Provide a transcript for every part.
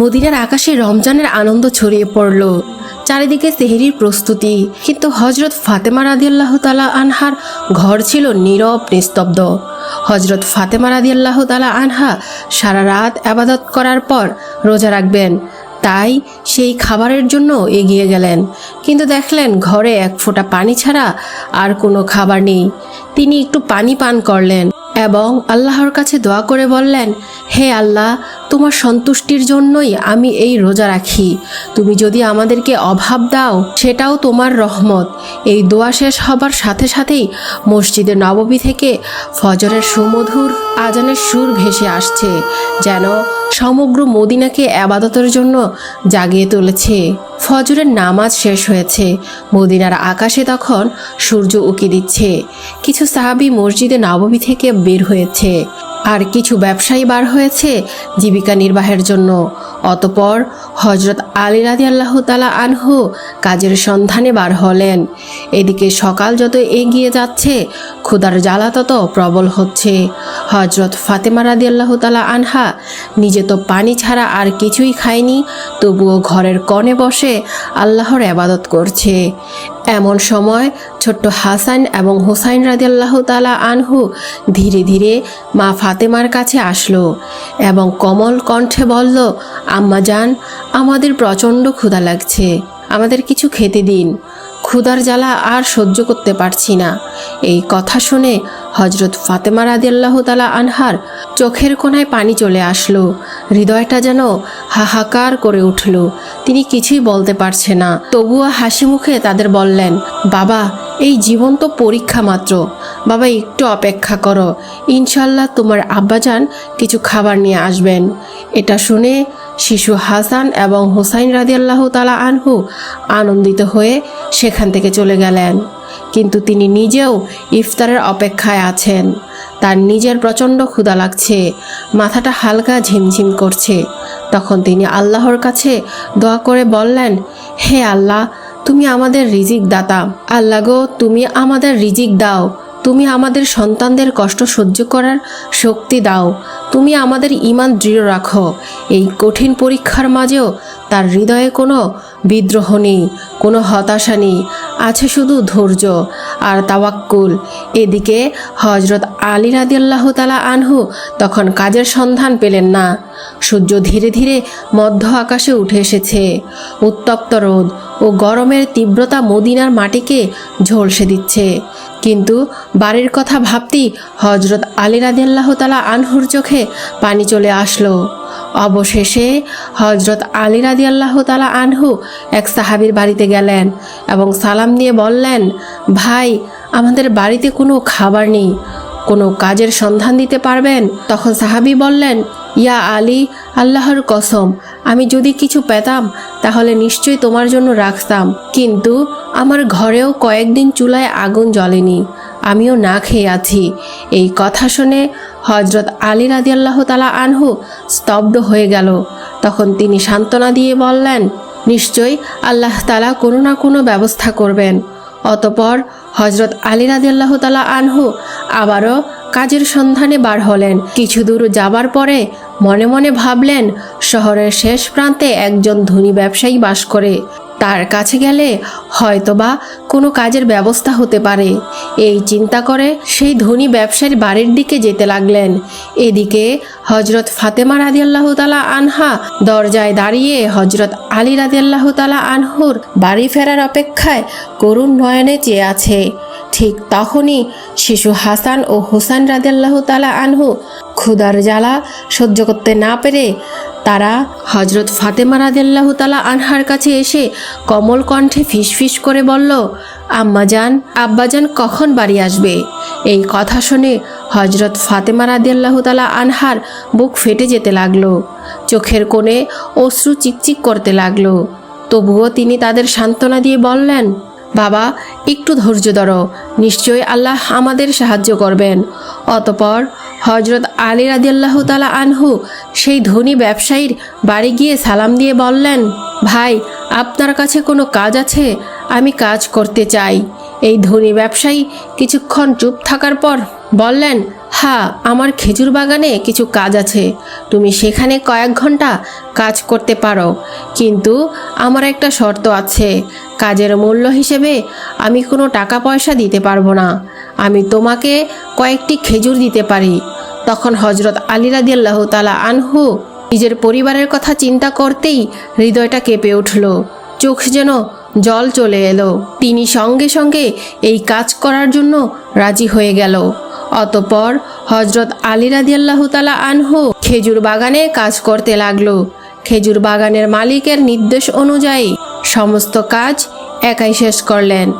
মদিনার আকাশে রমজানের আনন্দ ছড়িয়ে পড়ল। চারিদিকে সেহেরির প্রস্তুতি, কিন্তু হজরত ফাতেমা রাদিয়াল্লাহ তালা আনহার ঘর ছিল নীরব, নিস্তব্ধ। হজরত ফাতেমা রাদিয়াল্লাহ তালা আনহা সারা রাত আবাদত করার পর রোজা রাখবেন। তাই সেই খাবারের জন্য এগিয়ে গেলেন। কিন্তু দেখলেন ঘরে এক ফোঁটা পানি ছাড়া আর কোনো খাবার নেই। তিনি একটু পানি পান করলেন। এবং আল্লাহর কাছে দোয়া করে বললেন, হে আল্লাহ, তোমার সন্তুষ্টির জন্যই আমি এই রোজা রাখি। তুমি যদি আমাদেরকে অভাব দাও, সেটাও তোমার রহমত। এই দোয়া শেষ হবার সাথে সাথেই মসজিদে নবমী থেকে ফজরের সুমধুর আজানের সুর ভেসে আসছে, যেন সমগ্র মদিনাকে আবাদতের জন্য জাগিয়ে তুলেছে। ফজরের নামাজ শেষ হয়েছে। মদিনার আকাশে তখন সূর্য উকি দিচ্ছে। কিছু সাহাবি মসজিদে নবমী থেকে বের হয়েছে। আর কিছু ব্যবসায়ী বার হয়েছে জীবিকা নির্বাহের জন্য। অতপর হজরত আলী রাজি আল্লাহ তালা আনহু কাজের সন্ধানে বার হলেন। এদিকে সকাল যত এগিয়ে যাচ্ছে ক্ষুদার জ্বালা তত প্রবল হচ্ছে। হজরত ফাতেমা রাদি আল্লাহ তালা আনহা নিজে তো পানি ছাড়া আর কিছুই খায়নি, তবুও ঘরের কণে বসে আল্লাহর আবাদত করছে। এমন সময় ছোট্ট হাসান এবং হোসাইন রাজিয়াল্লাহ তালা আনহু ধীরে ধীরে মা ফাতেমার কাছে আসলো এবং কমল কণ্ঠে বলল, আম্মা যান আমাদের প্রচণ্ড ক্ষুধা লাগছে। আমাদের কিছু খেতে দিন। ক্ষুধার জ্বালা আর সহ্য করতে পারছি না। এই কথা শুনে হজরত ফাতেমা রাদিয়াল্লাহ তালা আনহার চোখের কোনায় পানি চলে আসলো। হৃদয়টা যেন হাহাকার করে উঠল। তিনি কিছুই বলতে পারছে না। তবুও হাসি মুখে তাদের বললেন, বাবা, এই জীবন তো পরীক্ষা মাত্র। বাবা, একটু অপেক্ষা করো। ইনশাল্লাহ তোমার আব্বাজান কিছু খাবার নিয়ে আসবেন। এটা শুনে শিশু হাসান এবং হোসাইন রাদিয়াল্লাহ তালা আনহু আনন্দিত হয়ে সেখান থেকে চলে গেলেন। কিন্তু তিনি নিজেও ইফতারের অপেক্ষায় আছেন। তার নিজের প্রচণ্ড ক্ষুধা লাগছে, মাথাটা হালকা ঝিমঝিম করছে। তখন তিনি আল্লাহর কাছে দোয়া করে বললেন, হে আল্লাহ, তুমি আমাদের রিজিক দাতা। আল্লাহ গো, তুমি আমাদের রিজিক দাও। তুমি আমাদের সন্তানদের কষ্ট সহ্য করার শক্তি দাও। তুমি আমাদের ইমান দৃঢ় রাখো। এই কঠিন পরীক্ষার মাঝেও তার হৃদয়ে কোনো বিদ্রোহ নেই, কোনো হতাশা নেই। আছে শুধু ধৈর্য আর তাওয়াক্কুল। এদিকে হজরত আলী রাদিয়াল্লাহ তালা আনহু তখন কাজের সন্ধান পেলেন না। সূর্য ধীরে ধীরে মধ্য আকাশে উঠে এসেছে। উত্তপ্ত রোদ ও গরমের তীব্রতা মদিনার মাটিকে ঝলসে দিচ্ছে। কিন্তু বাড়ির কথা ভাবতেই হজরত আলী রাদিয়াল্লাহ তালা আনহুর চোখে পানি চলে আসলো। অবশেষে হজরত আলী রাদি আল্লাহ তালা আনহু এক সাহাবির বাড়িতে গেলেন এবং সালাম দিয়ে বললেন, ভাই, আমাদের বাড়িতে কোনো খাবার নেই। কোনো কাজের সন্ধান দিতে পারবেন? তখন সাহাবি বললেন, ইয়া আলী, আল্লাহর কসম আমি যদি কিছু পেতাম, তাহলে নিশ্চয়ই তোমার জন্য রাখতাম। কিন্তু আমার ঘরেও কয়েকদিন চুলায় আগুন জ্বলেনি। আমিও না খেয়ে আছি। এই কথা শুনে হজরত আলী রাদিয়াল্লাহ তালা আনহু স্তব্ধ হয়ে গেল। তখন তিনি সান্ত্বনা দিয়ে বললেন, নিশ্চয়ই আল্লাহ তালা কোনো না কোনো ব্যবস্থা করবেন। অতপর হজরত আলী রাদিয়াল্লাহ তালা আনহু আবারও কাজের সন্ধানে বার হলেন। কিছু দূর যাবার পরে মনে মনে ভাবলেন শহরের শেষ প্রান্তে একজন ধনী ব্যবসায়ী বাস করে। তার কাছে গেলে হয়তোবা কোনো কাজের ব্যবস্থা হতে পারে। এই চিন্তা করে সেই ধনী ব্যবসায়ীর বাড়ির দিকে যেতে লাগলেন। এদিকে হজরত ফাতেমা রাদিয়াল্লাহ তালা আনহা দরজায় দাঁড়িয়ে হজরত আলী রাদিয়াল্লাহ তালা আনহুর বাড়ি ফেরার অপেক্ষায় করুণ নয়নে চেয়ে আছে। ঠিক তখনই শিশু হাসান ও হুসান রাদিয়াল্লাহ তালা আনহু ক্ষুদার জ্বালা সহ্য করতে না পেরে তারা হজরত ফাতেমা রাদিয়াল্লাহু তালা আনহার কাছে এসে কমল কণ্ঠে ফিসফিস করে বলল আম্মাজান আব্বাজান কখন বাড়ি আসবে? এই কথা শুনে হজরত ফাতেমা রাদিয়াল্লাহু তালা আনহার বুক ফেটে যেতে লাগল, চোখের কোণে অশ্রু চিকচিক করতে লাগল। তবুও তিনি তাদের সান্ত্বনা দিয়ে বললেন বাবা, একটু ধৈর্য ধরো। নিশ্চয়ই আল্লাহ আমাদের সাহায্য করবেন। অতপর হজরত আলী রাজিয়াল্লাহ তালা আনহু সেই ধনী ব্যবসায়ীর বাড়ি গিয়ে সালাম দিয়ে বললেন, ভাই, আপনার কাছে কোনো কাজ আছে? আমি কাজ করতে চাই। এই ধনী ব্যবসায়ী কিছুক্ষণ চুপ থাকার পর বললেন হ্যাঁ আমার খেজুর বাগানে কিছু কাজ আছে। তুমি সেখানে কয়েক ঘণ্টা কাজ করতে পারো। কিন্তু আমার একটা শর্ত আছে। কাজের মূল্য হিসেবে আমি কোনো টাকা পয়সা দিতে পারব না। আমি তোমাকে কয়েকটি খেজুর দিতে পারি। তখন হজরত আলী রাদিয়াল্লাহু তালা আনহু নিজের পরিবারের কথা চিন্তা করতেই হৃদয়টা কেঁপে উঠল। চোখ যেন জল চলে এলো। তিনি সঙ্গে সঙ্গে এই কাজ করার জন্য রাজি হয়ে গেল। অতপর হজরত আলী রাদিয়াল্লাহ তালা আনহু খেজুর বাগানে কাজ করতে লাগল। খেজুর বাগানের মালিকের নির্দেশ অনুযায়ী সমস্ত কাজ একাই শেষ করলেন।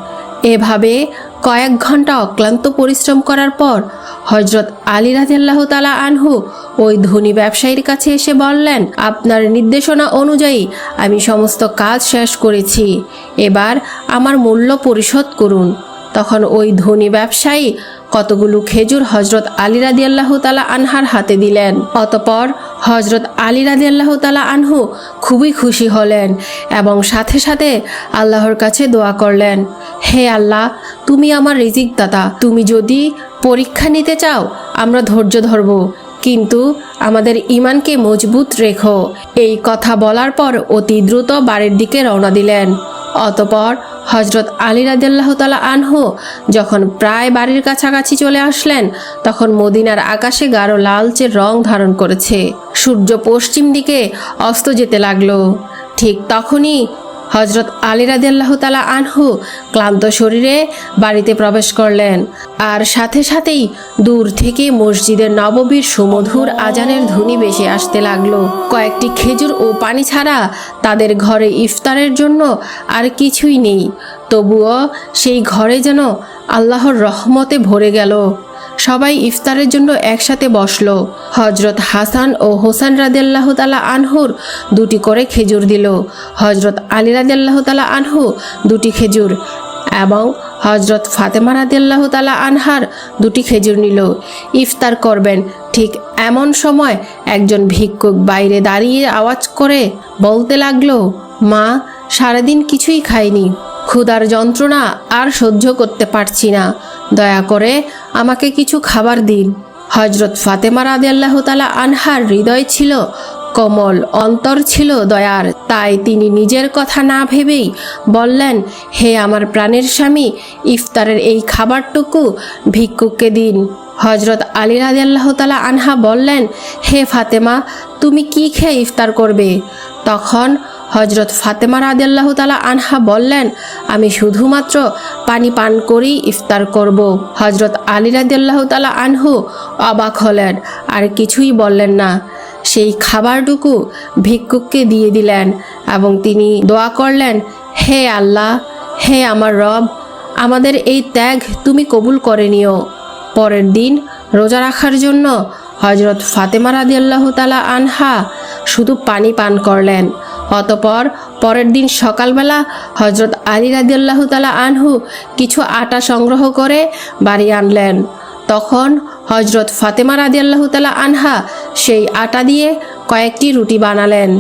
এভাবে কয়েক ঘণ্টা অক্লান্ত পরিশ্রম করার পর হজরত আলী রাজিয়াল্লাহ তালা আনহু ওই ধনী ব্যবসায়ীর কাছে এসে বললেন, আপনার নির্দেশনা অনুযায়ী আমি সমস্ত কাজ শেষ করেছি। এবার আমার মূল্য পরিশোধ করুন। তখন ওই ধনী ব্যবসায়ী কতগুলো খেজুর হজরত আলী রাদিয়াল্লাহ তালা আনহার হাতে দিলেন। অতপর হজরত আলী রাদিয়াল্লাহ তালা আনহু খুবই খুশি হলেন এবং সাথে সাথে আল্লাহর কাছে দোয়া করলেন, হে আল্লাহ, তুমি আমার রিজিক দাতা। তুমি যদি পরীক্ষা নিতে চাও, আমরা ধৈর্য ধরব। কিন্তু আমাদের ইমানকে মজবুত রেখো। এই কথা বলার পর অতি দ্রুত বাড়ির দিকে রওনা দিলেন। অতপর হজরত আলী রাদিয়াল্লাহ তালা আনহু যখন প্রায় বাড়ির কাছাকাছি চলে আসলেন, তখন মদিনার আকাশে গাঢ় লালচে রং ধারণ করেছে। সূর্য পশ্চিম দিকে অস্ত যেতে লাগল। ঠিক তখনই হজরত আলী রাদিয়াল্লাহ তালা আনহু ক্লান্ত শরীরে বাড়িতে প্রবেশ করলেন। আর সাথে সাথেই দূর থেকে মসজিদের নববীর সুমধুর আজানের ধ্বনি বেশি আসতে লাগল। কয়েকটি খেজুর ও পানি ছাড়া তাদের ঘরে ইফতারের জন্য আর কিছুই নেই। তবুও সেই ঘরে যেন আল্লাহর রহমতে ভরে গেল। সবাই ইফতারের জন্য একসাথে বসল। হজরত হাসান ও হোসেন রাদিয়াল্লাহ তালা আনহুর দুটি করে খেজুর দিল। হজরত আলী রাদিয়াল্লাহ তালা আনহু দুটি খেজুর এবং হজরত ফাতেমা রাদিয়াল্লাহ তালা আনহার দুটি খেজুর নিল। ইফতার করবেন ঠিক এমন সময় একজন ভিক্ষুক বাইরে দাঁড়িয়ে আওয়াজ করে বলতে লাগল, মা, সারাদিন কিছুই খাইনি। ক্ষুধার যন্ত্রণা আর সহ্য করতে পারছি না। দয়া করে আমাকে কিছু খাবার দিন। হজরত ফাতেমা রাদিয়াল্লাহ তালা আনহার হৃদয় ছিল কমল, অন্তর ছিল দয়ার। তাই তিনি নিজের কথা না ভেবেই বললেন, হে আমার প্রাণের স্বামী, ইফতারের এই খাবারটুকু ভিক্ষুককে দিন। হজরত আলী রাদিয়াল্লাহ তালা আনহা বললেন, হে ফাতেমা, তুমি কি খেয়ে ইফতার করবে? তখন হজরত ফাতেমা রাদিয়াল্লাহ তালা আনহা বললেন, আমি শুধুমাত্র পানি পান করেই ইফতার করব। হজরত আলী রাদিয়াল্লাহ তালা আনহু অবাক হলেন, আর কিছুই বললেন না। সেই খাবারটুকু ভিক্ষুককে দিয়ে দিলেন এবং তিনি দোয়া করলেন, হে আল্লাহ, হে আমার রব, আমাদের এই ত্যাগ তুমি কবুল করে নিও। পরের দিন রোজা রাখার জন্য হজরত ফাতেমা রাদিয়াল্লাহ তালা আনহা শুধু পানি পান করলেন। অতপর পরের দিন সকালবেলা হজরত আলী রাদিয়াল্লাহ তালা আনহু কিছু আটা সংগ্রহ করে বাড়ি আনলেন। তখন হজরত ফাতেমা রাদিয়াল্লাহ তালা আনহা সেই আটা দিয়ে কয়েকটি রুটি বানালেন।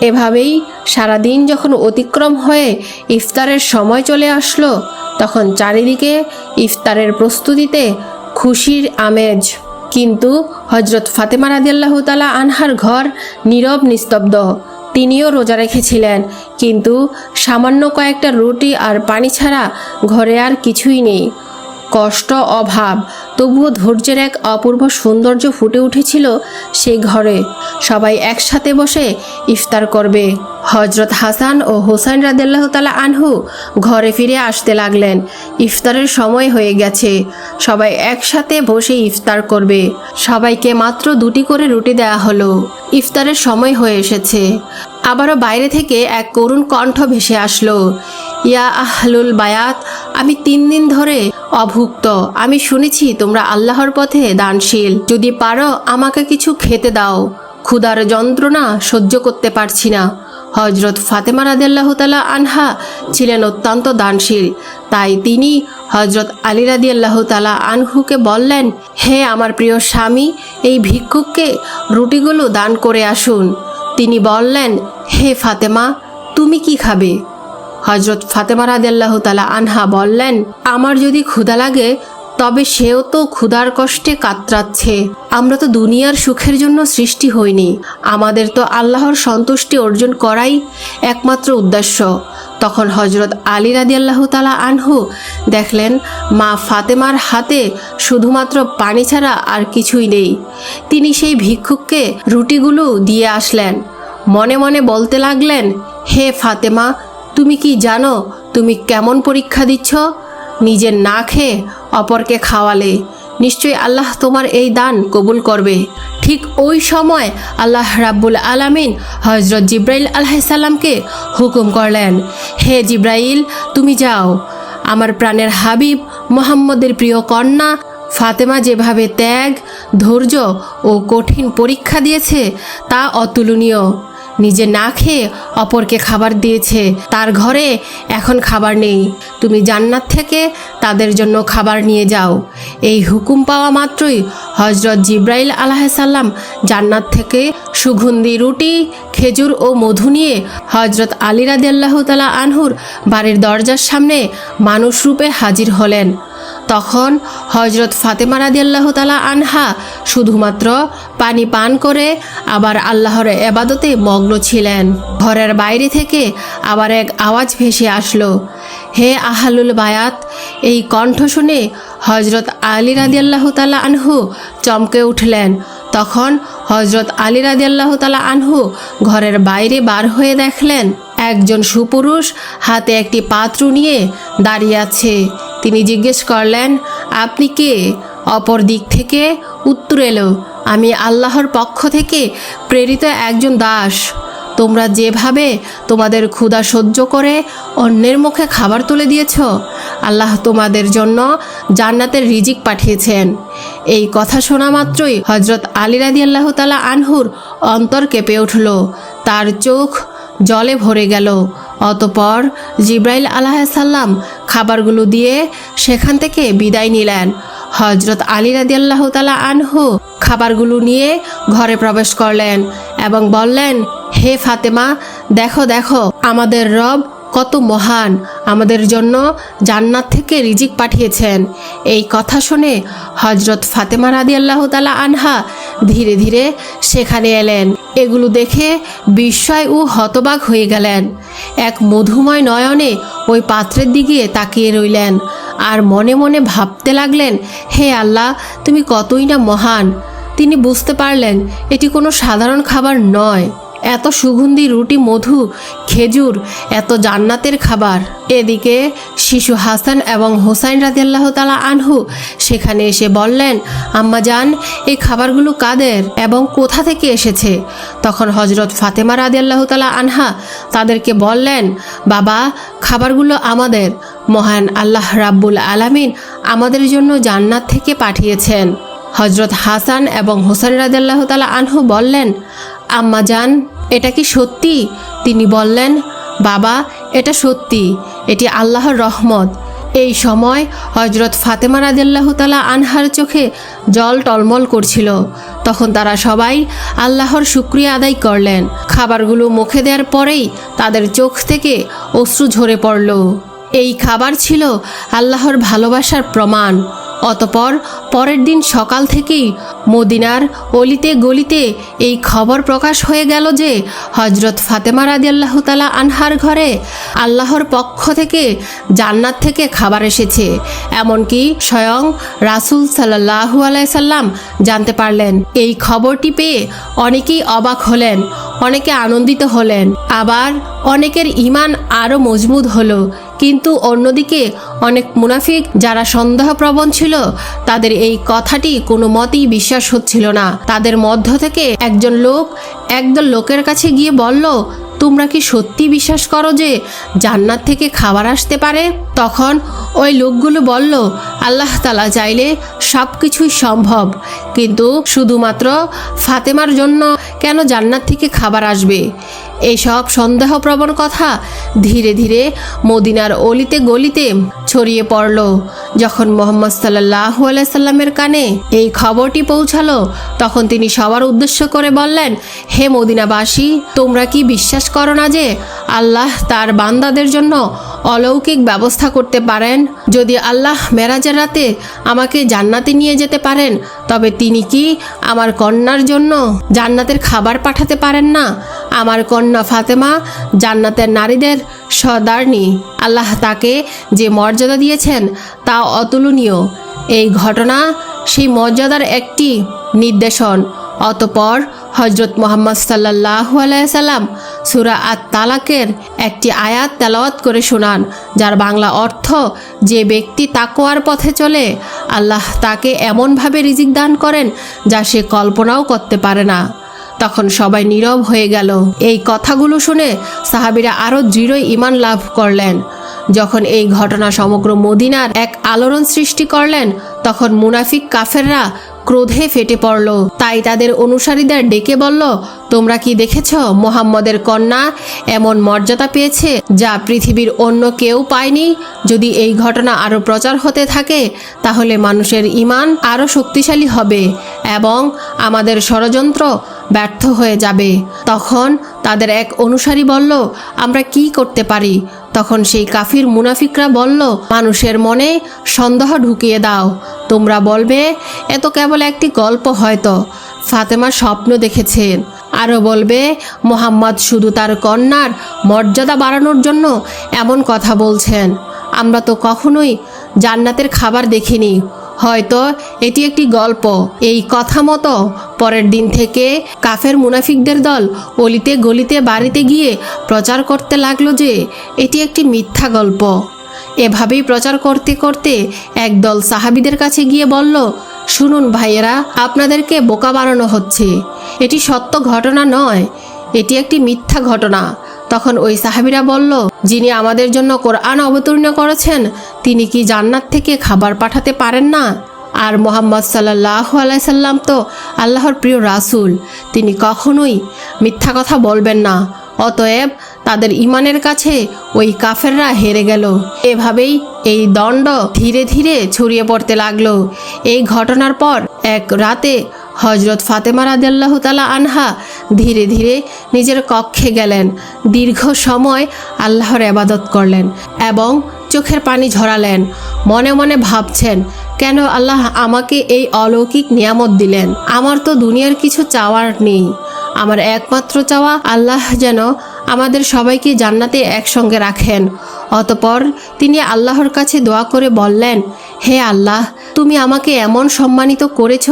এভাবেই সারাদিন যখন অতিক্রম হয়ে ইফতারের সময় চলে আসলো, তখন চারিদিকে ইফতারের প্রস্তুতিতে খুশির আমেজ। কিন্তু হজরত ফাতেমা রাদিয়াল্লাহ তালা আনহার ঘর নীরব নিস্তব্ধ। তিনিও রোজা রেখেছিলেন। কিন্তু সামান্য কয়েকটা রুটি আর পানি ছাড়া ঘরে আর কিছুই নেই। কষ্ট, অভাব, তবুও ধৈর্যের এক অপূর্ব সৌন্দর্য ফুটে উঠেছিল সেই ঘরে। সবাই একসাথে বসে ইফতার করবে। হজরত হাসান ও হোসাইন রাদিল্লাহ তালা আনহু ঘরে ফিরে আসতে লাগলেন। ইফতারের সময় হয়ে গেছে। সবাই একসাথে বসে ইফতার করবে। সবাইকে মাত্র দুটি করে রুটি দেওয়া হলো। ইফতারের সময় হয়ে এসেছে। আবারও বাইরে থেকে এক করুণ কণ্ঠ ভেসে আসলো। ইয়া আহলুল বায়াত, আমি তিন দিন ধরে অভুক্ত। আমি শুনেছি তোমরা আল্লাহর পথে দানশীল। যদি পারো আমাকে কিছু খেতে দাও। ক্ষুধার যন্ত্রণা সহ্য করতে পারছি না। হজরত ফাতেমা রাদিয়াল্লাহ তালা আনহা ছিলেন অত্যন্ত দানশীল। তাই তিনি হজরত আলী রাদিয়াল্লাহ তালা আনহুকে বললেন, হে আমার প্রিয় স্বামী, এই ভিক্ষুককে রুটিগুলো দান করে আসুন। তিনি বললেন, হে ফাতেমা, তুমি কি খাবে? হজরত ফাতেমা রাদিয়াল্লাহ তালা আনহা বললেন, আমার যদি ক্ষুধা লাগে, তবে সেও তো ক্ষুধার কষ্টে কাতরাচ্ছে। আমরা তো দুনিয়ার সুখের জন্য সৃষ্টি হইনি। আমাদের তো আল্লাহর সন্তুষ্টি অর্জন করাই একমাত্র উদ্দেশ্য। তখন হজরত আলী রাদি আল্লাহ তালা আনহু দেখলেন, মা ফাতেমার হাতে শুধুমাত্র পানি ছাড়া আর কিছুই নেই। তিনি সেই ভিক্ষুককে রুটিগুলো দিয়ে আসলেন। মনে মনে বলতে লাগলেন, হে ফাতেমা, তুমি কি জানো তুমি কেমন পরীক্ষা দিচ্ছ? নিজের না খেয়ে অপরকে খাওয়ালে। নিশ্চয়ই আল্লাহ তোমার এই দান কবুল করবে। ঠিক ওই সময় আল্লাহ রাব্বুল আলামিন হজরত জিব্রাইল আলাহিসাল্লামকে হুকুম করলেন, হে জিব্রাইল, তুমি যাও। আমার প্রাণের হাবিব মোহাম্মদের প্রিয় কন্যা ফাতেমা যেভাবে ত্যাগ, ধৈর্য ও কঠিন পরীক্ষা দিয়েছে, তা অতুলনীয়। নিজে না খেয়ে অপরকে খাবার দিয়েছে। তার ঘরে এখন খাবার নেই। তুমি জান্নাত থেকে তাদের জন্য খাবার নিয়ে যাও। এই হুকুম পাওয়া মাত্রই হজরত জিব্রাইল আলাহাসাল্লাম জান্নাত থেকে সুগন্ধি, রুটি, খেজুর ও মধু নিয়ে হজরত আলী রাদি আল্লাহ তালা আনহুর বাড়ির দরজার সামনে মানুষ রূপে হাজির হলেন। তখন হজরত ফাতেমা রাদি আল্লাহ তালা আনহা শুধুমাত্র পানি পান করে আবার আল্লাহর এবাদতে মগ্ন ছিলেন। ঘরের বাইরে থেকে আবার এক আওয়াজ ভেসে আসলো, হে আহালুল বায়াত! এই কণ্ঠ শুনে হজরত আলী রাদি আল্লাহ তালা আনহু চমকে উঠলেন। তখন হজরত আলী রাদি আল্লাহ তালা আনহু ঘরের বাইরে বার হয়ে দেখলেন একজন সুপুরুষ হাতে একটি পাত্র নিয়ে দাঁড়িয়ে আছে। তিনি জিজ্ঞেস করলেন, আপনি কে? অপর দিক থেকে উত্তর এলো, আমি আল্লাহর পক্ষ থেকে প্রেরিত একজন দাস। তোমরা যেভাবে তোমাদের ক্ষুধা সহ্য করে অন্যের মুখে খাবার তুলে দিয়েছ, আল্লাহ তোমাদের জন্য জান্নাতের রিজিক পাঠিয়েছেন। এই কথা শোনা মাত্রই হজরত আলী রাদি আল্লাহ তালা আনহুর অন্তর কেঁপে উঠল। তার চোখ জলে ভরে গেল। অতপর জিব্রাইল আলাহাসাল্লাম খাবারগুলো দিয়ে সেখান থেকে বিদায় নিলেন। হজরত আলী রাদি আল্লাহ তালা আনহু খাবারগুলো নিয়ে ঘরে প্রবেশ করলেন এবং বললেন, হে ফাতেমা, দেখো দেখো, আমাদের রব কত মহান আমাদের জন্য জান্নাত থেকে রিজিক পাঠিয়েছেন। এই কথা শুনে হজরত ফাতেমা রাদি আল্লাহ তালা আনহা ধীরে ধীরে সেখানে এলেন। এগুলো দেখে বিস্ময় ও হতবাক হয়ে গেলেন। এক মধুময় নয়নে ওই পাত্রের দিকে তাকিয়ে রইলেন আর মনে মনে ভাবতে লাগলেন, হে আল্লাহ, তুমি কতই না মহান। তিনি বুঝতে পারলেন এটি কোনো সাধারণ খাবার নয়। এত সুগন্ধি রুটি, মধু, খেজুর, এত জান্নাতের খাবার। এদিকে শিশু হাসান এবং হোসাইন রাজিয়াল্লাহ তালা আনহু সেখানে এসে বললেন, আম্মা যান এই খাবারগুলো কাদের এবং কোথা থেকে এসেছে? তখন হজরত ফাতেমা রাজিয়াল্লাহ তালা আনহা তাদেরকে বললেন, বাবা, খাবারগুলো আমাদের। মহান আল্লাহ রাব্বুল আলামিন আমাদের জন্য জান্নাত থেকে পাঠিয়েছেন। হজরত হাসান এবং হোসেন রাজাল্লাহ তালা আনহু বললেন, আম্মা যান এটা কি সত্যি? তিনি বললেন, বাবা, এটা সত্যি। এটি আল্লাহর রহমত। এই সময় হজরত ফাতেমা রাজাল্লাহ তালা আনহার চোখে জল টলমল করছিল। তখন তারা সবাই আল্লাহর শুক্রিয়া আদায় করলেন। খাবারগুলো মুখে দেওয়ার পরেই তাদের চোখ থেকে অশ্রু ঝরে পড়ল। এই খাবার ছিল আল্লাহর ভালোবাসার প্রমাণ। অতপর পরের দিন সকাল থেকেই মদিনার অলিতে গলিতে এই খবর প্রকাশ হয়ে গেল যে হজরত ফাতেমা রাদি আল্লাহ তালা আনহার ঘরে আল্লাহর পক্ষ থেকে জান্নাত থেকে খাবার এসেছে। এমনকি স্বয়ং রাসুল সাল্লাহু আলাইসাল্লাম জানতে পারলেন, এই খবরটি পেয়ে অনেকেই অবাক হলেন, অনেকে আনন্দিত হলেন। আবার অনেকের ইমান আরও মজবুত হলো। কিন্তু অন্যদিকে অনেক মুনাফিক যারা সন্দেহপ্রবণ ছিল, তাদের এই কথাটি কোনো মতেই বিশ্বাস হচ্ছিল না। তাদের মধ্য থেকে একজন লোক একদল লোকের কাছে গিয়ে বলল তোমরা কি সত্যি বিশ্বাস করো যে জান্নাত থেকে খাবার আসতে পারে? তখন ওই লোকগুলো বলল, আল্লাহ তালা চাইলে সব কিছুই সম্ভব। কিন্তু শুধুমাত্র ফাতেমার জন্য কেন জান্নাত থেকে খাবার আসবে? এইসব সন্দেহপ্রবণ কথা ধীরে ধীরে মদিনার অলিতে গলিতে ছড়িয়ে পড়ল। যখন মোহাম্মদ সাল্লাহ সাল্লামের কানে এই খবরটি পৌঁছালো, তখন তিনি সবার উদ্দেশ্য করে বললেন, হে মদিনাবাসী, তোমরা কি বিশ্বাস করো না যে আল্লাহ তার বান্দাদের জন্য অলৌকিক ব্যবস্থা করতে পারেন। যদি আল্লাহ মেরাজের রাতে আমাকে জান্নাতে নিয়ে যেতে পারেন, তবে তিনি কি আমার কন্যার জন্য জান্নাতের খাবার পাঠাতে পারেন না? আমার কন্যা ফাতেমা জান্নাতের নারীদের সদারনি আল্লাহ তাকে যে মর্যাদা দিয়েছেন, তা অতুলনীয়। এই ঘটনা সেই মর্যাদার একটি নির্দেশন। অতপর হজরত মোহাম্মদ সাল্লাহ আলাইসাল্লাম সুরা আত তালাকের একটি আয়াত তেলাওয়াত করে শোনান, যার বাংলা অর্থ, যে ব্যক্তি তাকোয়ার পথে চলে, আল্লাহ তাকে এমনভাবে রিজিক দান করেন যা সে কল্পনাও করতে পারে না। তখন সবাই নীরব হয়ে গেল। এই কথাগুলো শুনে সাহাবিরা আরও দৃঢ় ইমান লাভ করলেন। যখন এই ঘটনা সমগ্র মদিনার এক আলোড়ন সৃষ্টি করলেন, তখন মুনাফিক কাফেররা ক্রোধে ফেটে পড়ল। তাই তাদের অনুসারীদের ডেকে বলল, তোমরা কি দেখেছ? মোহাম্মদের কন্যা এমন মর্যাদা পেয়েছে যা পৃথিবীর অন্য কেউ পায়নি। যদি এই ঘটনা আরও প্রচার হতে থাকে, তাহলে মানুষের ইমান আরও শক্তিশালী হবে এবং আমাদের ষড়যন্ত্র ব্যর্থ হয়ে যাবে। তখন তাদের এক অনুসারী বলল, আমরা কি করতে পারি? তখন সেই কাফির মুনাফিকরা বলল, মানুষের মনে সন্দেহ ঢুকিয়ে দাও। তোমরা বলবে, এ তো কেবল একটি গল্প হয়তো। ফাতেমা স্বপ্ন দেখেছেন আরও বলবে, মোহাম্মদ শুধু তার কন্যার মর্যাদা বাড়ানোর জন্য এমন কথা বলছেন। আমরা তো কখনোই জান্নাতের খাবার দেখিনি। হয়তো এটি একটি গল্প। এই কথা মতো পরের দিন থেকে কাফের মুনাফিকদের দল অলিতে গলিতে বাড়িতে গিয়ে প্রচার করতে লাগল যে এটি একটি মিথ্যা গল্প। এভাবেই প্রচার করতে করতে একদল সাহাবিদের কাছে গিয়ে বলল, শুনুন ভাইয়েরা, আপনাদেরকে বোকা বানানো হচ্ছে। এটি সত্য ঘটনা নয়। এটি একটি মিথ্যা ঘটনা। তখন ওই সাহাবিরা বলল, যিনি আমাদের জন্য কোরআন অবতীর্ণ করেছেন, তিনি কি জান্নাত থেকে খাবার পাঠাতে পারেন না? আর মোহাম্মদ সাল্লাহ আলাইসাল্লাম তো আল্লাহর প্রিয় রাসূল। তিনি কখনোই মিথ্যা কথা বলবেন না। অতএব তাদের ইমানের কাছে ওই কাফেররা হেরে গেল। এভাবেই এই দণ্ড ধীরে ধীরে ছড়িয়ে পড়তে লাগল। এই ঘটনার পর এক রাতে হজরত ফাতেমা রাদিয়াল্লাহ তালা আনহা ধীরে ধীরে নিজের কক্ষে গেলেন। দীর্ঘ সময় আল্লাহর আবাদত করলেন এবং চোখের পানি ঝরালেন। মনে মনে ভাবছেন, কেন আল্লাহ আমাকে এই অলৌকিক নিয়ামত দিলেন? আমার তো দুনিয়ার কিছু চাওয়ার নেই। আমার একমাত্র চাওয়া আল্লাহ যেন আমাদের সবাইকে জান্নাতে একসঙ্গে রাখেন। অতপর তিনি আল্লাহর কাছে দোয়া করে বললেন, হে আল্লাহ তুমি আমাকে এমন সম্মানিত করেছ,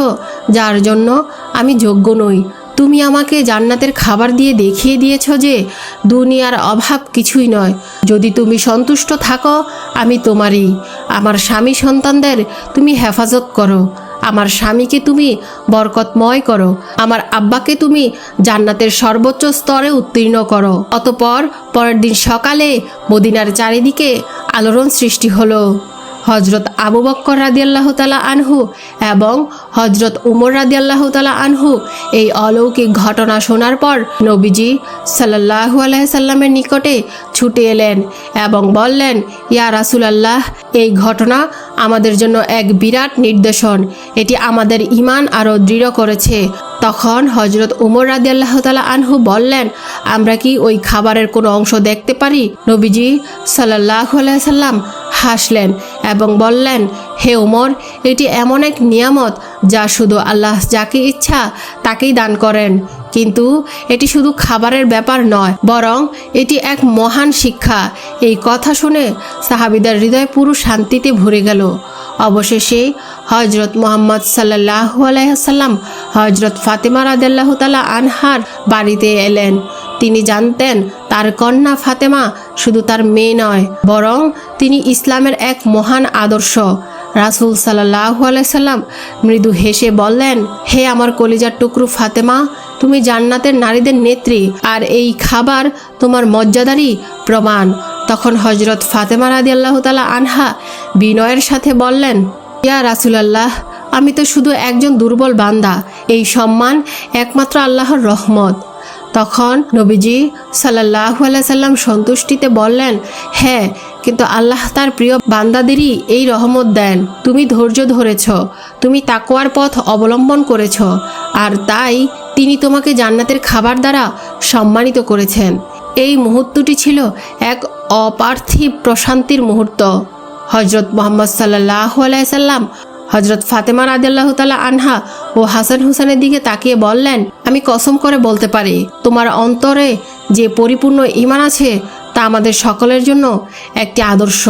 যার জন্য আমি যোগ্য নই। তুমি আমাকে জান্নাতের খাবার দিয়ে দেখিয়ে দিয়েছ যে দুনিয়ার অভাব কিছুই নয়। যদি তুমি সন্তুষ্ট থাকো, আমি তোমারই। আমার স্বামী সন্তানদের তুমি হেফাজত করো। আমার স্বামীকে তুমি বরকতময় করো। আমার আব্বাকে তুমি জান্নাতের সর্বোচ্চ স্তরে উত্তীর্ণ করো। অতপর পরের দিন সকালে মদিনার চারিদিকে আলোড়ন সৃষ্টি হলো। হজরত আবু বক্কর রাদিয়াল্লাহ তালা আনহু এবং হজরত উমর রাদিয়াল্লাহ তালা আনহু এই অলৌকিক ঘটনা শোনার পর নবীজি সাল্লাহু আলাইসাল্লামের নিকটে ছুটে এলেন এবং বললেন, ইয়া রাসুলাল্লাহ, এই ঘটনা আমাদের জন্য এক বিরাট নির্দেশন। এটি আমাদের ইমান আরও দৃঢ় করেছে। তখন হজরত উমর রাদিয়াল্লাহ তালা আনহু বললেন, আমরা কি ওই খাবারের কোনো অংশ দেখতে পারি? নবীজি সাল্লাহ আলাইসাল্লাম হাসলেন। এবং বললেন, হে উমর এটি এমন এক নিয়ামত যা শুধু আল্লাহ যাকে ইচ্ছা তাকেই দান করেন। কিন্তু এটি শুধু খাবারের ব্যাপার নয়, বরং এটি এক মহান শিক্ষা। এই কথা শুনে সাহাবিদের হৃদয় পুরো শান্তিতে ভরে গেল। অবশেষে হজরত মোহাম্মদ সাল্লাহ আলাইসাল্লাম হজরত ফাতেমা রাদাল্লাহ তালা আনহার বাড়িতে এলেন। তিনি জানতেন তার কন্যা ফাতেমা শুধু তার মেয়ে নয়, বরং তিনি ইসলামের এক মহান আদর্শ। রাসুল সাল্লাহ আলাইসাল্লাম মৃদু হেসে বললেন, হে আমার কলিজার টুকরু ফাতেমা, তুমি জান্নাতের নারীদের নেত্রী, আর এই খাবার তোমার মর্যাদারই প্রমাণ। তখন হজরত ফাতেমা রাদি আল্লাহ তালা আনহা বিনয়ের সাথে বললেন, ইয়া রাসুলাল্লাহ, আমি তো শুধু একজন দুর্বল বান্দা। এই সম্মান একমাত্র আল্লাহর রহমত। তখন নবীজি সাল্লাহ সাল্লাম সন্তুষ্টিতে বললেন হ্যাঁ কিন্তু আল্লাহ তার প্রিয় বান্দাদেরই এই রহমত দেন। তুমি ধৈর্য ধরেছ, তুমি তাকোয়ার পথ অবলম্বন করেছ, আর তাই তিনি তোমাকে জান্নাতের খাবার দ্বারা সম্মানিত করেছেন। এই মুহূর্তটি ছিল এক অপার্থিব প্রশান্তির মুহূর্ত। হজরত মোহাম্মদ সাল্লাহ আলাইসাল্লাম হজরত ফাতেমা রাজাল্লাহ তালা আনহা ও হাসান হুসেনের দিকে তাকিয়ে বললেন, আমি কসম করে বলতে পারি, তোমার অন্তরে যে পরিপূর্ণ ইমান আছে, তা আমাদের সকলের জন্য একটি আদর্শ।